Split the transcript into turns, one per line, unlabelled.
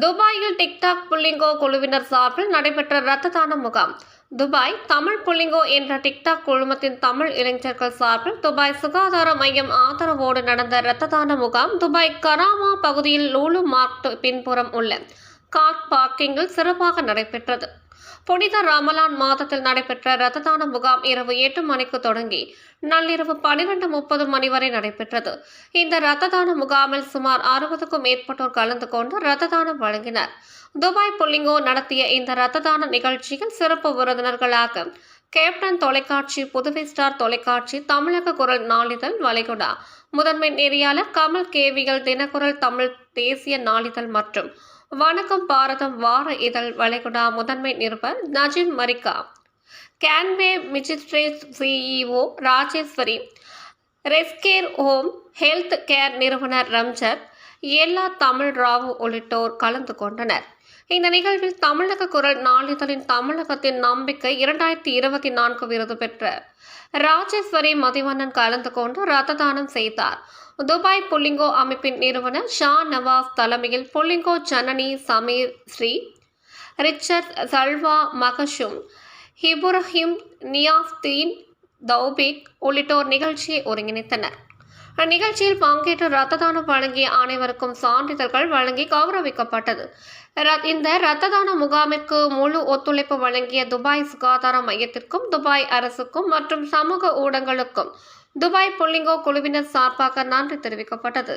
துபாயில் டிக்டாக் புள்ளிங்கோ குழுவினர் சார்பில் நடைபெற்ற இரத்த தான முகாம். துபாய் தமிழ் புள்ளிங்கோ என்ற டிக்டாக் குழுமத்தின் தமிழ் இளைஞர்கள் சார்பில் துபாய் சுகாதார மையம் ஆதரவோடு நடந்த இரத்த தான முகாம் துபாய் கராமா பகுதியில் லூலு மார்க் பின்புறம் உள்ள கார் பார்க்கிங்கில் சிறப்பாக நடைபெற்றது. புனித ரமலான் மாதத்தில் நடைபெற்ற இரத்த தான முகாம் இரவு எட்டு மணிக்கு தொடங்கி நள்ளிரவு பனிரெண்டு முப்பது மணி வரை நடைபெற்றது. இந்த ரத்ததான முகாமில் சுமார் அறுபதுக்கும் மேற்பட்டோர் கலந்து கொண்டு ரத்ததானம் வழங்கினர். துபாய் புள்ளிங்கோ நடத்திய இந்த ரத்ததான நிகழ்ச்சியில் சிறப்பு விருந்தினர்களாக கேப்டன் தொலைக்காட்சி புதுவை ஸ்டார் தொலைக்காட்சி தமிழக குரல் நாளிதழ் வளைகுடா முதன்மை நெறியாளர் கமல் கேவிகள் தினக்குரல் தமிழ் தேசிய நாளிதழ் மற்றும் வணக்கம் பாரதம் வார இதழ் வளைகுடா முதன்மை நிருபர் நஜீம் மரிக்கா. கேன்வே மிஜிஸ்ட்ரேட் CEO Rajeswari. Rescare home health care நிறுவனர் ரம்ஜத் எல்லா தமிழ் ராவு உள்ளிட்டோர் கலந்து கொண்டனர். இந்த நிகழ்வில் தமிழக குரல் நாளிதழின் தமிழகத்தின் நம்பிக்கை இரண்டாயிரத்தி இருபத்தி நான்கு விருது பெற்ற ராஜேஸ்வரி மதிவண்ணன் கலந்து கொண்டு ரத்த தானம் செய்தார். துபாய் புல்லிங்கோ அமைப்பின் நிறுவனர் ஷா நவாஸ் தலைமையில் புல்லிங்கோ ஜனனி சமீர் ஸ்ரீ ரிச்சர்ட் சல்வா மகஷும் ஹிபுரஹிம் நியாஸ்தீன் தௌபிக் உள்ளிட்டோர் நிகழ்ச்சியை ஒருங்கிணைத்தனர். அந்நிகழ்ச்சியில் பங்கேற்று ரத்த தானம் வழங்கிய அனைவருக்கும் சான்றிதழ்கள் வழங்கி கௌரவிக்கப்பட்டது. இந்த இரத்த தான முகாமிற்கு முழு ஒத்துழைப்பு வழங்கிய துபாய் சுகாதார மையத்திற்கும் துபாய் அரசுக்கும் மற்றும் சமூக ஊடகங்களுக்கும் துபாய் புள்ளிங்கோ குழுவினர் சார்பாக நன்றி தெரிவிக்கப்பட்டது.